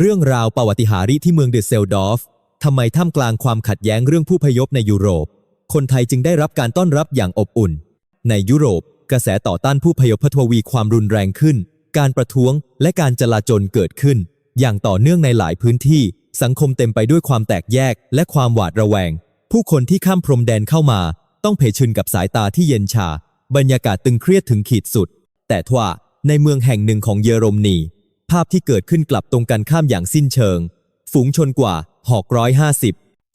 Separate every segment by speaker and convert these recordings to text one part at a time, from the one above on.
Speaker 1: เรื่องราวประวัติหาริที่เมืองเดเซลดอฟทำไมท่ามกลางความขัดแย้งเรื่องผู้พยพในยุโรป คนไทยจึงได้รับการต้อนรับอย่างอบอุ่น ในยุโรป กระแสต่อต้านผู้พยพทวีความรุนแรงขึ้น การประท้วงและการจลาจลเกิดขึ้น อย่างต่อเนื่องในหลายพื้นที่ สังคมเต็มไปด้วยความแตกแยกและความหวาดระแวง ผู้คนที่ข้ามพรมแดนเข้ามา ต้องเผชิญกับสายตาที่เย็นชา บรรยากาศตึงเครียดถึงขีดสุด แต่ทว่าในเมืองแห่งหนึ่งของเยอรมนี ภาพที่เกิดขึ้นกลับตรงกันข้ามอย่างสิ้นเชิง ฝูงชนกว่าหอกร้อยห้าสิบ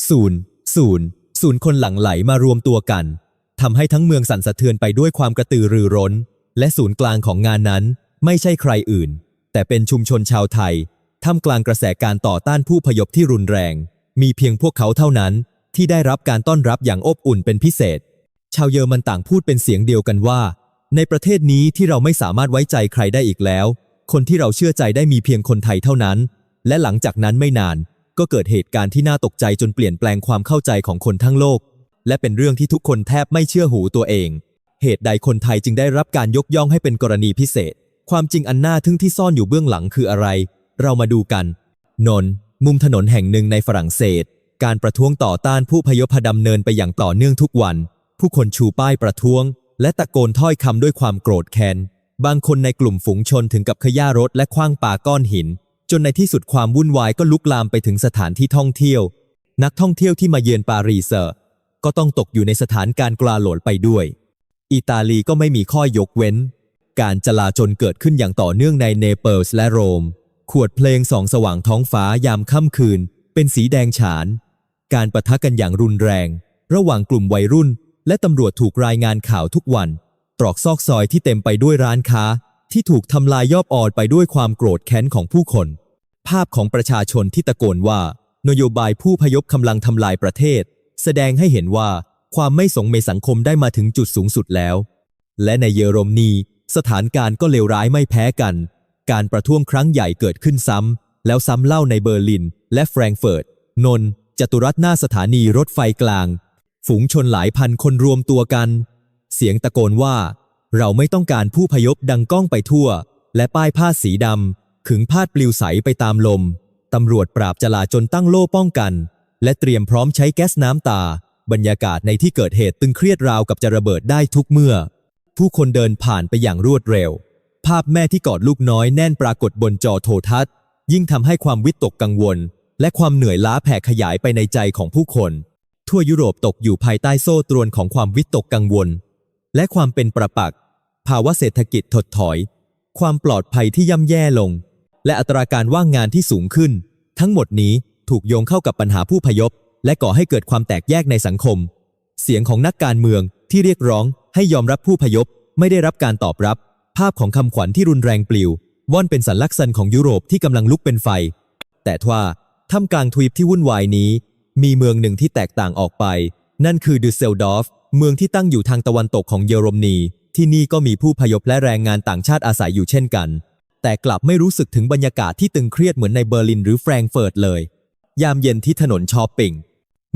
Speaker 1: ศูนย์ศูนย์ศูนย์คนหลั่งไหลมารวมตัวกันทำให้ทั้งเมืองสั่นสะเทือนไปด้วยความกระตือรือร้น และศูนย์กลางของงานนั้นไม่ใช่ใครอื่น แต่เป็นชุมชนชาวไทยท่ามกลางกระแสการต่อต้านผู้พยพที่รุนแรง มีเพียงพวกเขาเท่านั้น ที่ได้รับการต้อนรับอย่างอบอุ่นเป็นพิเศษ ชาวเยอรมันต่างพูดเป็นเสียงเดียวกันว่า ในประเทศนี้ที่เราไม่สามารถไว้ใจใครได้อีกแล้ว คนที่เราเชื่อใจได้มีเพียงคนไทยเท่านั้น และหลังจากนั้นไม่นาน ก็เกิดเหตุการณ์ที่น่าตกใจจนเปลี่ยนแปลงความเข้าใจของคนทั้งโลก และเป็นเรื่องที่ทุกคนแทบไม่เชื่อหูตัวเอง เหตุใดคนไทยจึงได้รับการยกย่องให้เป็นกรณีพิเศษ ความจริงอันน่าทึ่งที่ซ่อนอยู่เบื้องหลังคืออะไร เรามาดูกัน นนท์มุมถนนแห่งหนึ่งในฝรั่งเศส การประท้วงต่อต้านผู้พยพดำเนินไปอย่างต่อเนื่องทุกวัน ผู้คนชูป้ายประท้วง และตะโกนถ้อยคำด้วยความโกรธแค้น บางคนในกลุ่มฝูงชนถึงกับขย่ารถและคว้างปาก้อนหิน จนในที่สุดความวุ่นวายก็ลุกลามไปถึงสถานที่ท่องเที่ยว นักท่องเที่ยวที่มาเยือนปารีสก็ต้องตกอยู่ในสถานการกลาโหลนไปด้วย อิตาลีก็ไม่มีข้อยกเว้น การจลาจลเกิดขึ้นอย่างต่อเนื่องในเนเปิลส์และโรม ขวดเพลงสองสว่างท้องฟ้ายามค่ำคืน เป็นสีแดงฉาน การประทะกันอย่างรุนแรง ระหว่างกลุ่มวัยรุ่น และตำรวจถูกรายงานข่าวทุกวัน ตรอกซอกซอยที่เต็มไปด้วยร้านค้า ที่ถูกทำลายยอบออดไปด้วยความโกรธแค้นของผู้คน ภาพของประชาชนที่ตะโกนว่า นโยบายผู้พยพกำลังทำลายประเทศ แสดงให้เห็นว่าความไม่สงเมสังคมได้มาถึงจุดสูงสุดแล้ว และในเยอรมนีสถานการณ์ก็เลวร้ายไม่แพ้กัน การประท้วงครั้งใหญ่เกิดขึ้นซ้ำ แล้วซ้ำเล่าในเบอร์ลิน และแฟรงก์เฟิร์ต นนท์จตุรัสหน้าสถานีรถไฟกลาง ฝูงชนหลายพันคนรวมตัวกัน เสียงตะโกนว่า เราไม่ต้องการผู้พยพดังก้องไปทั่ว และป้ายผ้าสีดำขึงพาดปลิวใสไปตามลม ตำรวจปราบจลาจนตั้งโล่ป้องกัน และเตรียมพร้อมใช้แก๊สน้ำตา บรรยากาศในที่เกิดเหตุตึงเครียดราวกับจะระเบิดได้ทุกเมื่อ ผู้คนเดินผ่านไปอย่างรวดเร็ว ภาพแม่ที่กอดลูกน้อยแน่นปรากฏบนจอโทรทัศน์ ยิ่งทำให้ความวิตกกังวล และความเหนื่อยล้าแผ่ขยายไปในใจของผู้คน ทั่วยุโรปตกอยู่ภายใต้โซ่ตรวนของความวิตกกังวล และความเป็นประปักษ์ภาวะเศรษฐกิจถดถอย ความปลอดภัยที่ย่ำแย่ลง และอัตราการว่างงานที่สูงขึ้น ทั้งหมดนี้ถูกโยงเข้ากับปัญหาผู้พยพ และก่อให้เกิดความแตกแยกในสังคม เสียงของนักการเมืองที่เรียกร้องให้ยอมรับผู้พยพไม่ได้รับการตอบรับ ภาพของคำขวัญที่รุนแรงปลิวว่อนเป็นสัญลักษณ์ของยุโรปที่กำลังลุกเป็นไฟ แต่ทว่าท่ามกลางทวีปที่วุ่นวายนี้ มีเมืองหนึ่งที่แตกต่างออกไป นั่นคือดูเซลดอฟ เมืองที่ตั้งอยู่ทางตะวันตกของเยอรมนี ที่นี่ก็มีผู้พยพและแรงงานต่างชาติอาศัยอยู่เช่นกัน แต่กลับไม่รู้สึกถึงบรรยากาศที่ตึงเครียดเหมือนในเบอร์ลินหรือแฟรงเฟิร์ตเลย ยามเย็นที่ถนนชอปปิง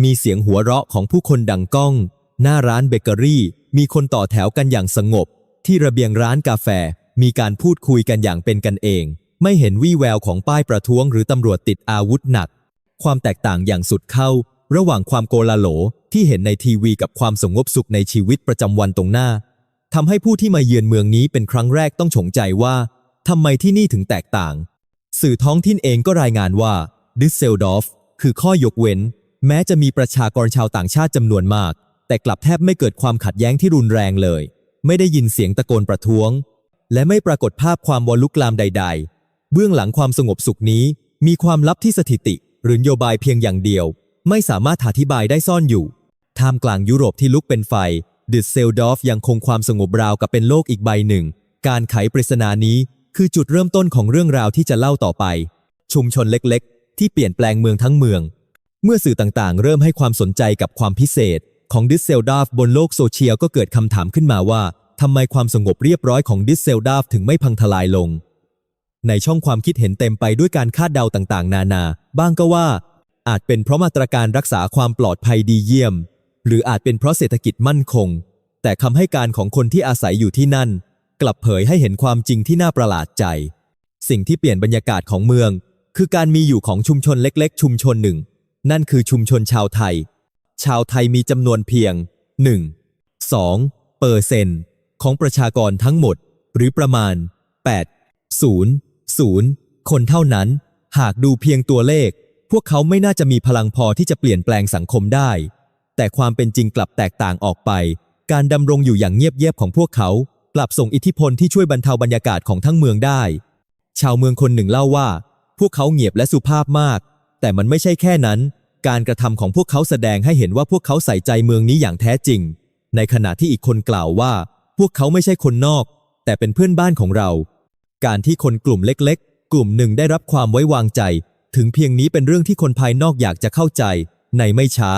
Speaker 1: มีเสียงหัวเราะของผู้คนดังก้อง หน้าร้านเบเกอรี่ มีคนต่อแถวกันอย่างสงบ ที่ระเบียงร้านกาแฟ มีการพูดคุยกันอย่างเป็นกันเอง ไม่เห็นวี่แววของป้ายประท้วงหรือตำรวจติดอาวุธหนัก ความแตกต่างอย่างสุดเข้า ระหว่างความโกลาโหลที่เห็นในทีวีกับความสงบสุขในชีวิตประจำวันตรงหน้าทำให้ผู้ที่มาเยือนเมืองนี้เป็นครั้งแรกต้องฉงใจว่าทำไมที่นี่ถึงแตกต่าง สื่อท้องถิ่นเองก็รายงานว่าดิสเซลดอฟคือข้อยกเว้น แม้จะมีประชากรชาวต่างชาติจำนวนมาก แต่กลับแทบไม่เกิดความขัดแย้งที่รุนแรงเลย ไม่ได้ยินเสียงตะโกนประท้วง และไม่ปรากฏภาพความวอลุกลามใด ๆ เบื้องหลังความสงบสุขนี้ มีความลับที่สถิติ หรือนโยบายเพียงอย่างเดียว ไม่สามารถอธิบายได้ซ่อนอยู่ ท่ามกลางยุโรปที่ลุกเป็นไฟดิสเซลดอฟยังคงความสงบราวกับเป็นโลกอีกใบหนึ่ง การไขปริศนานี้คือจุดเริ่มต้นของเรื่องราวที่จะเล่าต่อไป ชุมชนเล็กๆ ที่เปลี่ยนแปลงเมืองทั้งเมือง เมื่อสื่อต่างๆ เริ่มให้ความสนใจกับความพิเศษ ของดิสเซลดาฟบนโลกโซเชียลก็เกิดคำถามขึ้นมาว่าทำไมความสงบเรียบร้อยของดิสเซลดาฟถึงไม่พังทลายลง ในช่องความคิดเห็นเต็มไปด้วยการคาดเดาต่างๆ นานา บ้างก็ว่า อาจเป็นเพราะมาตรการรักษาความปลอดภัยดีเยี่ยม หรืออาจเป็นเพราะเศรษฐกิจมั่นคง แต่คำให้การของคนที่อาศัยอยู่ที่นั่น กลับเผยให้เห็นความจริงที่น่าประหลาดใจ สิ่งที่เปลี่ยนบรรยากาศของเมือง คือการมีอยู่ของชุมชนเล็กๆ ชุมชนหนึ่ง นั่นคือชุมชนชาวไทย ชาวไทยมีจำนวนเพียง 1 2เปอร์เซนต์ของประชากรทั้งหมด หรือประมาณ 8 0 0 คนเท่านั้น หากดูเพียงตัวเลข พวกเขาไม่น่าจะมีพลังพอที่จะเปลี่ยนแปลงสังคมได้ แต่ความเป็นจริงกลับแตกต่างออกไป การดำรงอยู่อย่างเงียบๆของพวกเขา กลับส่งอิทธิพลที่ช่วยบรรเทาบรรยากาศของทั้งเมืองได้ ชาวเมืองคนหนึ่งเล่าว่า พวกเขาเงียบและสุภาพมาก แต่มันไม่ใช่แค่นั้น การกระทำของพวกเขาแสดงให้เห็นว่าพวกเขาใส่ใจเมืองนี้อย่างแท้จริง ในขณะที่อีกคนกล่าวว่า พวกเขาไม่ใช่คนนอก แต่เป็นเพื่อนบ้านของเรา การที่คนกลุ่มเล็ก ๆ กลุ่มหนึ่งได้รับความไว้วางใจ ถึงเพียงนี้เป็นเรื่องที่คนภายนอกอยากจะเข้าใจ ในไม่ช้า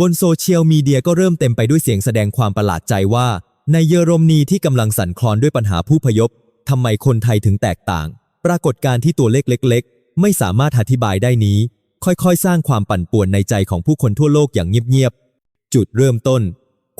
Speaker 1: บนโซเชียลมีเดียก็เริ่มเต็มไปด้วยเสียงแสดงความประหลาดใจว่า ในเยอรมนีที่กำลังสั่นคลอนด้วยปัญหาผู้พยพทำไมคนไทยถึงแตกต่าง ปรากฏการที่ตัวเลขเล็ก ๆ ไม่สามารถอธิบายได้นี้ ค่อยๆ สร้างความปั่นป่วนในใจของผู้คนทั่วโลกอย่างเงียบๆจุดเริ่มต้น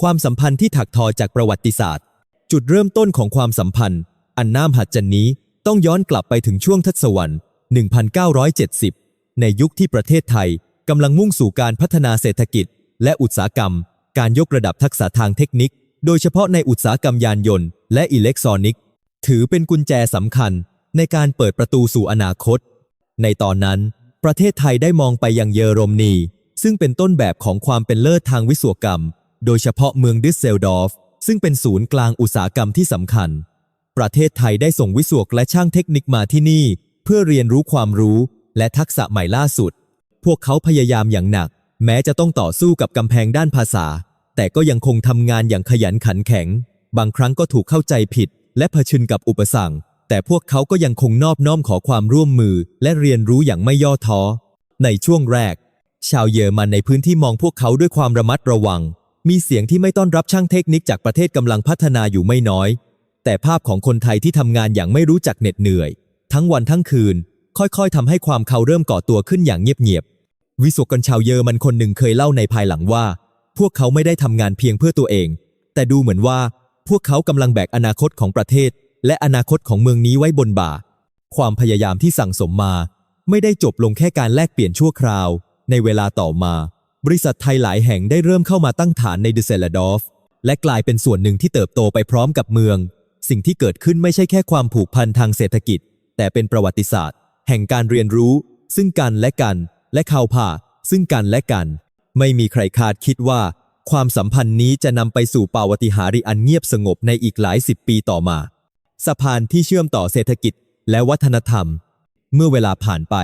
Speaker 1: ความสัมพันธ์ที่ถักทอจากประวัติศาสตร์ จุดเริ่มต้นของความสัมพันธ์ อันน่ามหัศจรรย์นี้ต้องย้อนกลับไปถึงช่วงทศวรรษ 1970 ในยุคที่ประเทศไทยกำลังมุ่งสู่การพัฒนาเศรษฐกิจ และอุตสาหกรรม การยกระดับทักษะทางเทคนิค โดยเฉพาะในอุตสาหกรรมยานยนต์และอิเล็กทรอนิกส์ ถือเป็นกุญแจสำคัญในการเปิดประตูสู่อนาคต ในตอนนั้น ประเทศไทยได้มองไปยังเยอรมนี ซึ่งเป็นต้นแบบของความเป็นเลิศทางวิศวกรรม โดยเฉพาะเมืองดิสเซลดอร์ฟซึ่งเป็นศูนย์กลางอุตสาหกรรมที่สำคัญ ประเทศไทยได้ส่งวิศวกและช่างเทคนิคมาที่นี่ พื่อเรียนรู้ความรู้ และทักษะใหม่ล่าสุด พวกเขาพยายามอย่างหนัก แม้จะต้องต่อสู้กับกำแพงด้านภาษา แต่ก็ยังคงทำงานอย่างขยันขันแข็ง บางครั้งก็ถูกเข้าใจผิด และเผชิญกับอุปสรรค แต่พวกเขาก็ยังคงนอบน้อมขอความร่วมมือ และเรียนรู้อย่างไม่ย่อท้อ ในช่วงแรก ชาวเยอรมันในพื้นที่มองพวกเขาด้วยความระมัดระวัง มีเสียงที่ไม่ต้อนรับช่างเทคนิคจากประเทศกำลังพัฒนาอยู่ไม่น้อย แต่ภาพของคนไทยที่ทำงานอย่างไม่รู้จักเหน็ดเหนื่อย ทั้งวันทั้งคืน ค่อยๆทำให้ความเขาเริ่มก่อตัวขึ้นอย่างเงียบๆ วิศวกรชาวเยอรมันคนหนึ่งเคยเล่าในภายหลังว่า พวกเขาไม่ได้ทำงานเพียงเพื่อตัวเอง แต่ดูเหมือนว่าพวกเขากำลังแบกอนาคตของประเทศ และอนาคตของเมืองนี้ไว้บนบ่า ความพยายามที่สั่งสมมา ไม่ได้จบลงแค่การแลกเปลี่ยนชั่วคราว ในเวลาต่อมา บริษัทไทยหลายแห่งได้เริ่มเข้ามาตั้งฐานในดิเซลดอฟและกลายเป็นส่วนหนึ่งที่เติบโตไปพร้อมกับเมือง สิ่งที่เกิดขึ้นไม่ใช่แค่ความผูกพันทางเศรษฐกิจ แต่เป็นประวัติศาสตร์ แห่งการเรียนรู้ ซึ่งกันและกัน และข่าวผ่า ซึ่งกันและกัน ไม่มีใครคาดคิดว่า ความสัมพันธ์นี้จะนำไปสู่ปาวติหาริอันเงียบสงบในอีกหลายสิบปีต่อมา สะพานที่เชื่อมต่อเศรษฐกิจและวัฒนธรรม เมื่อเวลาผ่านไป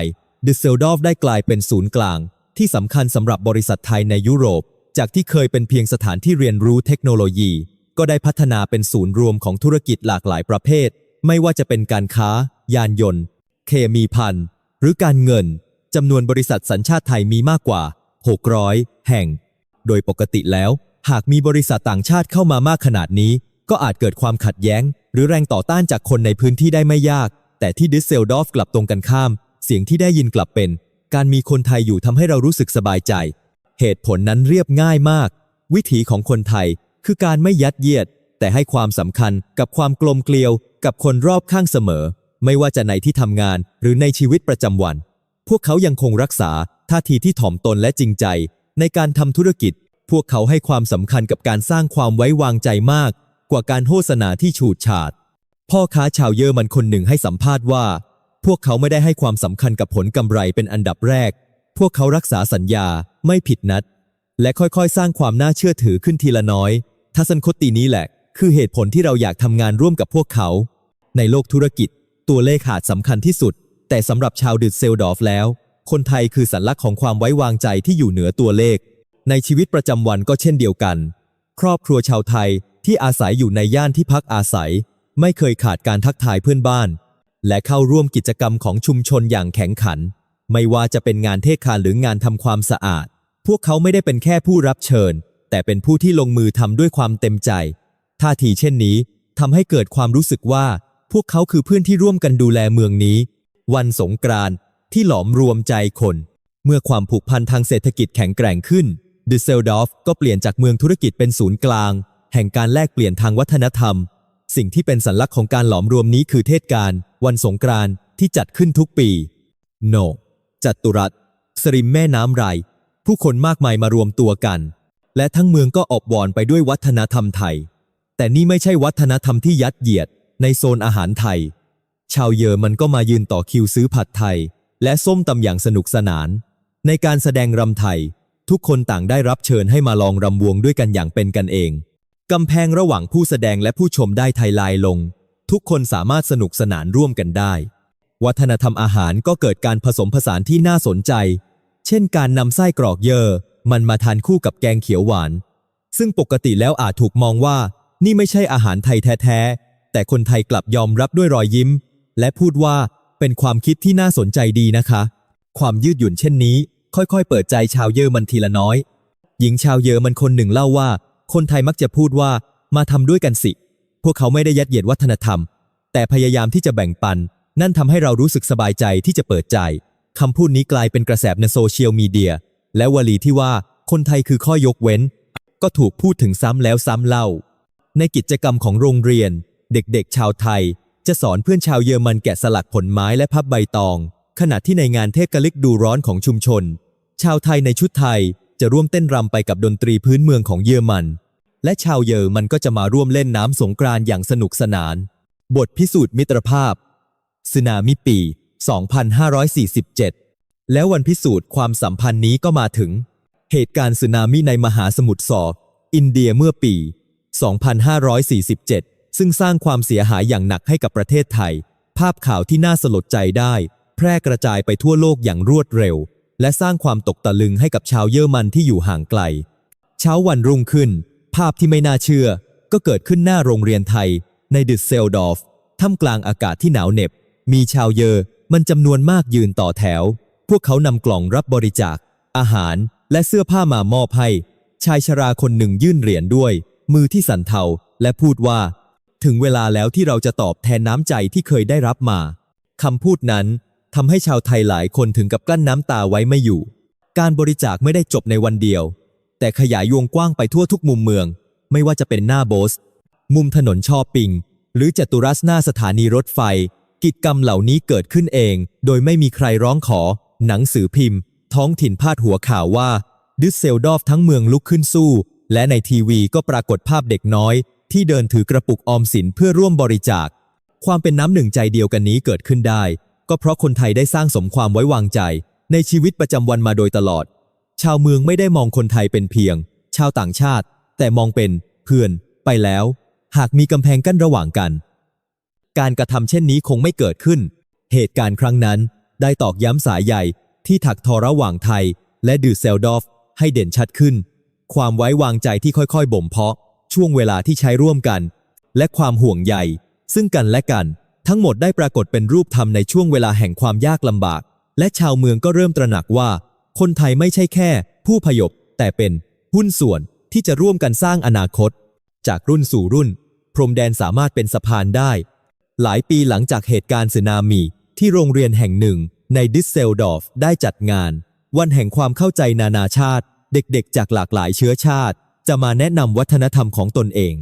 Speaker 1: ดิสเซลดอฟได้กลายเป็นศูนย์กลาง ที่สำคัญสำหรับบริษัทไทยในยุโรป จากที่เคยเป็นเพียงสถานที่เรียนรู้เทคโนโลยี ก็ได้พัฒนาเป็นศูนย์รวมของธุรกิจหลากหลายประเภท ไม่ว่าจะเป็นการค้า ยานยนต์ เคมีพันหรือการเงินจำนวนบริษัทสัญชาติไทยมีมากกว่า 600 แห่ง โดยปกติแล้ว หากมีบริษัทต่างชาติเข้ามามากขนาดนี้ ก็อาจเกิดความขัดแย้ง หรือแรงต่อต้านจากคนในพื้นที่ได้ไม่ยาก แต่ที่ดิสเซลดอฟกลับตรงกันข้าม เสียงที่ได้ยินกลับเป็น การมีคนไทยอยู่ทำให้เรารู้สึกสบายใจ เหตุผลนั้นเรียบง่ายมาก วิถีของคนไทยคือการไม่ยัดเยียด แต่ให้ความสำคัญกับความกลมเกลียวกับคนรอบข้างเสมอ ไม่ว่าจะในที่ทำงานหรือในชีวิตประจำวัน พวกเขายังคงรักษาท่าทีที่ถ่อมตนและจริงใจ ในการทำธุรกิจ พวกเขาให้ความสำคัญกับการสร้างความไว้วางใจมาก กว่าการโฆษณาที่ฉูดฉาด พ่อค้าชาวเยอรมันคนหนึ่งให้สัมภาษณ์ว่า พวกเขาไม่ได้ให้ความสำคัญกับผลกำไรเป็นอันดับแรก พวกเขารักษาสัญญาไม่ผิดนัด และค่อยๆ สร้างความน่าเชื่อถือขึ้นทีละน้อย ทัศนคตินี้แหละ คือเหตุผลที่เราอยากทำงานร่วมกับพวกเขา ในโลกธุรกิจ ตัวเลขขาดสำคัญที่สุด แต่สำหรับชาวดิดเซลดอร์ฟแล้ว คนไทยคือสัญลักษณ์ของความไว้วางใจที่อยู่เหนือตัวเลข ในชีวิตประจำวันก็เช่นเดียวกัน ครอบครัวชาวไทยที่อาศัยอยู่ในย่านที่พักอาศัย ไม่เคยขาดการทักทายเพื่อนบ้าน และเข้าร่วมกิจกรรมของชุมชนอย่างแข็งขัน ไม่ว่าจะเป็นงานเทศกาลหรืองานทำความสะอาด พวกเขาไม่ได้เป็นแค่ผู้รับเชิญ แต่เป็นผู้ที่ลงมือทำด้วยความเต็มใจ ท่าทีเช่นนี้ทำให้เกิดความรู้สึกว่า พวกเขาคือเพื่อนที่ร่วมกันดูแลเมืองนี้ วันสงกรานต์ที่หลอมรวมใจคน เมื่อความผูกพันทางเศรษฐกิจแข็งแกร่งขึ้นดิเซลดอร์ฟก็เปลี่ยนจากเมืองธุรกิจเป็นศูนย์กลาง แห่งการแลกเปลี่ยนทางวัฒนธรรม สิ่งที่เป็นสัญลักษณ์ของการหลอมรวมนี้คือเทศกาลวันสงกรานต์ที่จัดขึ้นทุกปี โนจัตุรัสสริมแม่น้ำไร ผู้คนมากมายมารวมตัวกัน และทั้งเมืองก็อบวอนไปด้วยวัฒนธรรมไทย แต่นี่ไม่ใช่วัฒนธรรมที่ยัดเยียด ในโซนอาหารไทย ชาวเยอรมันก็มายืนต่อคิวซื้อผัดไทย และส้มตำอย่างสนุกสนาน ในการแสดงรำไทย ทุกคนต่างได้รับเชิญให้มาลองรำวงด้วยกันอย่างเป็นกันเองกำแพงระหว่างผู้แสดงและผู้ชมได้ไทยลายลง ทุกคนสามารถสนุกสนานร่วมกันได้ วัฒนธรรมอาหารก็เกิดการผสมผสานที่น่าสนใจ เช่นการนำไส้กรอกเยอมันมาทานคู่กับแกงเขียวหวาน ซึ่งปกติแล้วอาจถูกมองว่า นี่ไม่ใช่อาหารไทยแท้ แต่คนไทยกลับยอมรับด้วยรอยยิ้ม และพูดว่าเป็นความคิดที่น่าสนใจดีนะคะ ความยืดหยุ่นเช่นนี้ ค่อยๆ เปิดใจชาวเยอรมันทีละน้อย หญิงชาวเยอรมันคนหนึ่งเล่าว่า คนไทยมักจะพูดว่ามาทำด้วยกันสิ พวกเขาไม่ได้ยัดเยียดวัฒนธรรม แต่พยายามที่จะแบ่งปัน นั่นทำให้เรารู้สึกสบายใจที่จะเปิดใจคำพูดนี้กลายเป็นกระแสในโซเชียลมีเดีย และวลีที่ว่าคนไทยคือข้อยกเว้น ก็ถูกพูดถึงซ้ำแล้วซ้ำเล่า ในกิจกรรมของโรงเรียน เด็กๆ ชาวไทย จะสอนเพื่อนชาวเยอรมันแกะสลักผลไม้และพับใบตอง ขณะที่ในงานเทศกาลิกดูร้อนของชุมชน ชาวไทยในชุดไทยจะร่วมเต้นรำไปกับดนตรีพื้นเมืองของเยอรมัน และชาวเยอรมันก็จะมาร่วมเล่นน้ำสงกรานอย่างสนุกสนาน บทพิสูจน์มิตรภาพสึนามิปี 2547 แล้ววันพิสูจน์ความสัมพันธ์นี้ก็มาถึง เหตุการณ์สึนามิในมหาสมุทรสอบอินเดียเมื่อปี 2547 ซึ่งสร้างความเสียหายอย่างหนักให้กับประเทศไทย ภาพข่าวที่น่าสลดใจได้ แพร่กระจายไปทั่วโลกอย่างรวดเร็ว และสร้างความตกตะลึงให้กับชาวเยอรมันที่อยู่ห่างไกล เช้าวันรุ่งขึ้น ภาพที่ไม่น่าเชื่อ ก็เกิดขึ้นหน้าโรงเรียนไทย ในดิสเซลดอร์ฟท่ามกลางอากาศที่หนาวเหน็บ มีชาวเยอรมันจำนวนมากยืนต่อแถว พวกเขานำกล่องรับบริจาค อาหารและเสื้อผ้ามามอบให้ ชายชราคนหนึ่งยื่นเหรียญด้วย มือที่สั่นเทาและพูดว่า ถึงเวลาแล้วที่เราจะตอบแทนน้ำใจที่เคยได้รับมาคำพูดนั้นทำให้ชาวไทยหลายคนถึงกับกลั้นน้ำตาไว้ไม่อยู่ การบริจาคไม่ได้จบในวันเดียว แต่ขยายวงกว้างไปทั่วทุกมุมเมือง ไม่ว่าจะเป็นหน้าโบส มุมถนนชอปปิง หรือจัตุรัสหน้าสถานีรถไฟ กิจกรรมเหล่านี้เกิดขึ้นเอง โดยไม่มีใครร้องขอ หนังสือพิมพ์ ท้องถิ่นพาดหัวข่าวว่า ดิสเซลดอฟทั้งเมืองลุกขึ้นสู้ และในทีวีก็ปรากฏภาพเด็กน้อย ที่เดินถือกระปุกออมสินเพื่อร่วมบริจาค ความเป็นน้ำหนึ่งใจเดียวกันนี้เกิดขึ้นได้ ก็เพราะคนไทยได้สร้างสมความไว้วางใจ ในชีวิตประจำวันมาโดยตลอด ชาวเมืองไม่ได้มองคนไทยเป็นเพียง ชาวต่างชาติ แต่มองเป็นเพื่อน ไปแล้ว หากมีกำแพงกั้นระหว่างกัน การกระทำเช่นนี้คงไม่เกิดขึ้น เหตุการณ์ครั้งนั้น ได้ตอกย้ำสายใหญ่ที่ถักทอระหว่างไทย และดือเซลดอฟให้เด่นชัดขึ้น ความไว้วางใจที่ค่อยๆบ่มเพาะ ช่วงเวลาที่ใช้ร่วมกัน และความห่วงใยซึ่งกันและกัน ทั้งหมดได้ปรากฏเป็นรูปธรรมในช่วงเวลาแห่งความยากลำบาก และชาวเมืองก็เริ่มตระหนักว่า คนไทยไม่ใช่แค่ ผู้พยพ แต่เป็น หุ้นส่วนที่จะร่วมกันสร้างอนาคต จากรุ่นสู่รุ่น พรมแดนสามารถเป็นสะพานได้ หลายปีหลังจากเหตุการณ์สึนามิที่โรงเรียนแห่งหนึ่ง ในดิสเซลดอร์ฟได้จัดงาน วันแห่งความเข้าใจนานาชาติ เด็กๆ จากหลากหลายเชื้อชาติ จะมาแนะนำวัฒนธรรมของตนเอง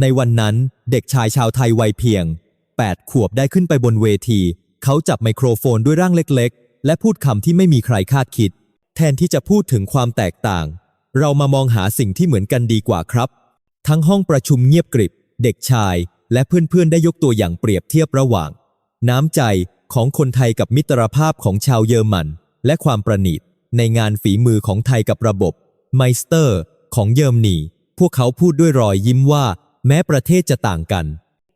Speaker 1: ในวันนั้นเด็กชายชาวไทยวัยเพียง 8 ขวบได้ขึ้นไปบนเวที เขาจับไมโครโฟนด้วยร่างเล็กๆ และพูดคำที่ไม่มีใครคาดคิด แทนที่จะพูดถึงความแตกต่าง เรามามองหาสิ่งที่เหมือนกันดีกว่าครับ ทั้งห้องประชุมเงียบกริบ เด็กชายและเพื่อนๆ ได้ยกตัวอย่างเปรียบเทียบระหว่าง น้ำใจของคนไทยกับมิตรภาพของชาวเยอรมัน และความประณีตในงานฝีมือของไทยกับระบบไมสเตอร์ ของเยอรมนี พวกเขาพูดด้วยรอยยิ้มว่า แม้ประเทศจะต่างกัน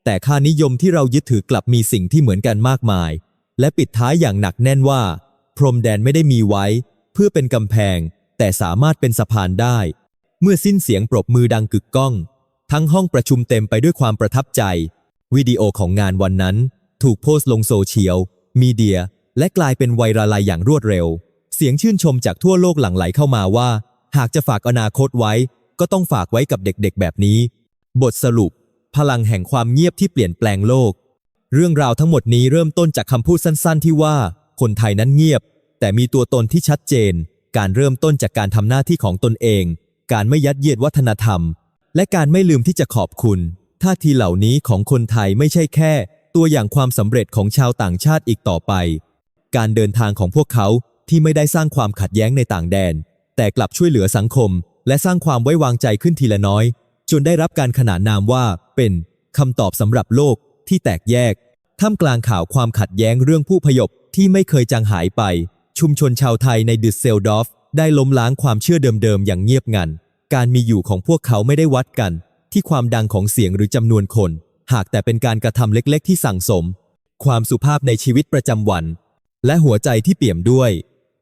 Speaker 1: แต่ค่านิยมที่เรายึดถือกลับมีสิ่งที่เหมือนกันมากมาย และปิดท้ายอย่างหนักแน่นว่า พรมแดนไม่ได้มีไว้ เพื่อเป็นกำแพง แต่สามารถเป็นสะพานได้ เมื่อสิ้นเสียงปรบมือดังกึกก้อง ทั้งห้องประชุมเต็มไปด้วยความประทับใจ วิดีโอของงานวันนั้น ถูกโพสต์ลงโซเชียลมีเดีย และกลายเป็นไวรัลอย่างรวดเร็ว เสียงชื่นชมจากทั่วโลกหลั่งไหลเข้ามาว่า หากจะฝากอนาคตไว้ ก็ต้องฝากไว้กับเด็กๆ แบบนี้ บทสรุป พลังแห่งความเงียบที่เปลี่ยนแปลงโลก เรื่องราวทั้งหมดนี้เริ่มต้นจากคำพูดสั้นๆ ที่ว่า คนไทยนั้นเงียบ แต่มีตัวตนที่ชัดเจน การเริ่มต้นจากการทำหน้าที่ของตนเอง การไม่ยัดเยียดวัฒนธรรม และการไม่ลืมที่จะขอบคุณท่าทีเหล่านี้ของคนไทยไม่ใช่แค่ ตัวอย่างความสำเร็จของชาวต่างชาติอีกต่อไป การเดินทางของพวกเขาที่ไม่ได้สร้างความขัดแย้งในต่างแดน แต่กลับช่วยเหลือสังคม และสร้างความไว้วางใจขึ้นทีละน้อย จนได้รับการขนานนามว่า เป็นคำตอบสำหรับโลกที่แตกแยก ท่ามกลางข่าวความขัดแย้งเรื่องผู้พยพที่ไม่เคยจางหายไป ชุมชนชาวไทยในดึสเซลดอฟได้ล้มล้างความเชื่อเดิมๆอย่างเงียบงัน การมีอยู่ของพวกเขาไม่ได้วัดกัน ที่ความดังของเสียงหรือจำนวนคน หากแต่เป็นการกระทำเล็กๆ ที่สั่งสม ความสุภาพในชีวิตประจำวัน และหัวใจที่เปี่ยมด้วย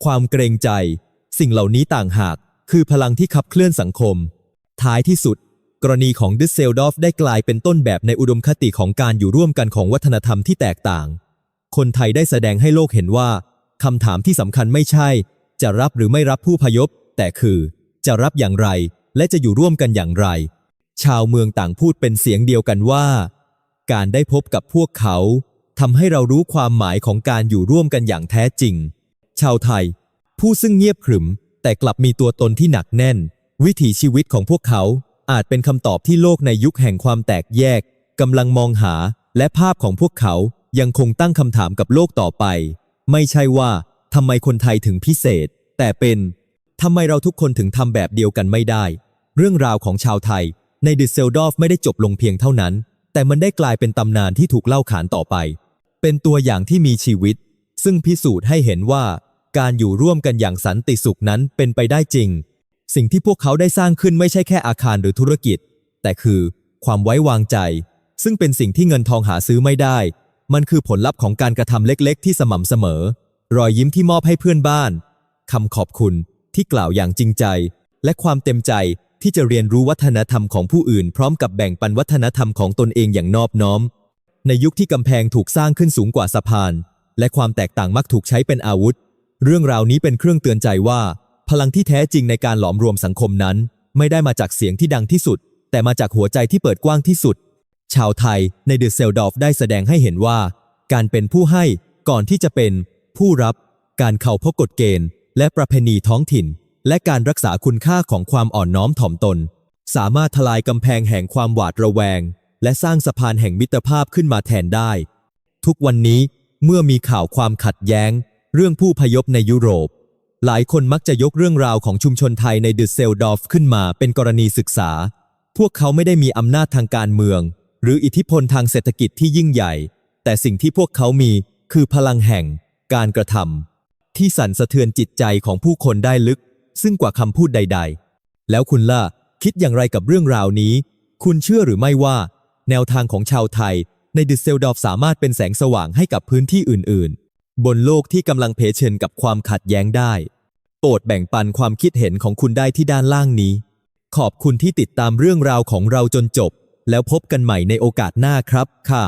Speaker 1: ความเกรงใจ สิ่งเหล่านี้ต่างหาก คือพลังที่ขับเคลื่อนสังคม ท้ายที่สุด กรณีของดิสเซลดอฟได้กลายเป็นต้นแบบในอุดมคติของการอยู่ร่วมกันของวัฒนธรรมที่แตกต่าง คนไทยได้แสดงให้โลกเห็นว่าคำถามที่สำคัญไม่ใช่ จะรับหรือไม่รับผู้พยพ แต่คือ จะรับอย่างไร และจะอยู่ร่วมกันอย่างไร ชาวเมืองต่างพูดเป็นเสียงเดียวกันว่า การได้พบกับพวกเขาทำให้เรารู้ความหมายของการอยู่ร่วมกันอย่างแท้จริง ชาวไทย ผู้ซึ่งเงียบขรึม แต่กลับมีตัวตนที่หนักแน่น วิถีชีวิตของพวกเขาอาจเป็นคำตอบที่โลกในยุคแห่งความแตกแยกกำลังมองหา และภาพของพวกเขายังคงตั้งคำถามกับโลกต่อไป ไม่ใช่ว่าทำไมคนไทยถึงพิเศษ แต่เป็นทำไมเราทุกคนถึงทำแบบเดียวกันไม่ได้ เรื่องราวของชาวไทย ในดิสเซลดอฟไม่ได้จบลงเพียงเท่านั้น แต่มันได้กลายเป็นตำนานที่ถูกเล่าขานต่อไป เป็นตัวอย่างที่มีชีวิต ซึ่งพิสูจน์ให้เห็นว่า การอยู่ร่วมกันอย่างสันติสุขนั้นเป็นไปได้จริง สิ่งที่พวกเขาได้สร้างขึ้นไม่ใช่แค่อาคารหรือธุรกิจ แต่คือความไว้วางใจ ซึ่งเป็นสิ่งที่เงินทองหาซื้อไม่ได้ มันคือผลลัพธ์ของการกระทำเล็กๆ ที่สม่ำเสมอ รอยยิ้มที่มอบให้เพื่อนบ้านคำขอบคุณที่กล่าวอย่างจริงใจ และความเต็มใจที่จะเรียนรู้วัฒนธรรมของผู้อื่น พร้อมกับแบ่งปันวัฒนธรรมของตนเองอย่างนอบน้อม ในยุคที่กำแพงถูกสร้างขึ้นสูงกว่าสะพาน และความแตกต่างมักถูกใช้เป็นอาวุธ เรื่องราวนี้เป็นเครื่องเตือนใจว่า พลังที่แท้จริงในการหลอมรวมสังคมนั้น ไม่ได้มาจากเสียงที่ดังที่สุด แต่มาจากหัวใจที่เปิดกว้างที่สุด ชาวไทยในเดอะเซลดอฟได้แสดงให้เห็นว่า การเป็นผู้ให้ก่อนที่จะเป็น ผู้รับ การเข้าพบกฎเกณฑ์ และประเพณีท้องถิ่น และการรักษาคุณค่าของความอ่อนน้อมถ่อมตน สามารถทลายกำแพงแห่งความหวาดระแวง และสร้างสะพานแห่งมิตรภาพขึ้นมาแทนได้ ทุกวันนี้เมื่อมีข่าวความขัดแย้ง เรื่องผู้พยพในยุโรป หลายคนมักจะยกเรื่องราวของชุมชนไทยในดึสเซลดอฟขึ้นมาเป็นกรณีศึกษา พวกเขาไม่ได้มีอำนาจทางการเมือง หรืออิทธิพลทางเศรษฐกิจที่ยิ่งใหญ่ แต่สิ่งที่พวกเขามีคือพลังแห่ง การกระทำที่สั่นสะเทือนจิตใจของผู้คนได้ลึก ซึ่งกว่าคำพูดใด ๆ แล้วคุณล่ะคิดอย่างไรกับเรื่องราวนี้ คุณเชื่อหรือไม่ว่า แนวทางของชาวไทยในดิสเซลดอฟสามารถเป็นแสงสว่างให้กับพื้นที่อื่น ๆ บนโลกที่กำลังเผชิญกับความขัดแย้งได้ โปรดแบ่งปันความคิดเห็นของคุณได้ที่ด้านล่างนี้ ขอบคุณที่ติดตามเรื่องราวของเราจนจบ แล้วพบกันใหม่ในโอกาสหน้าครับค่ะ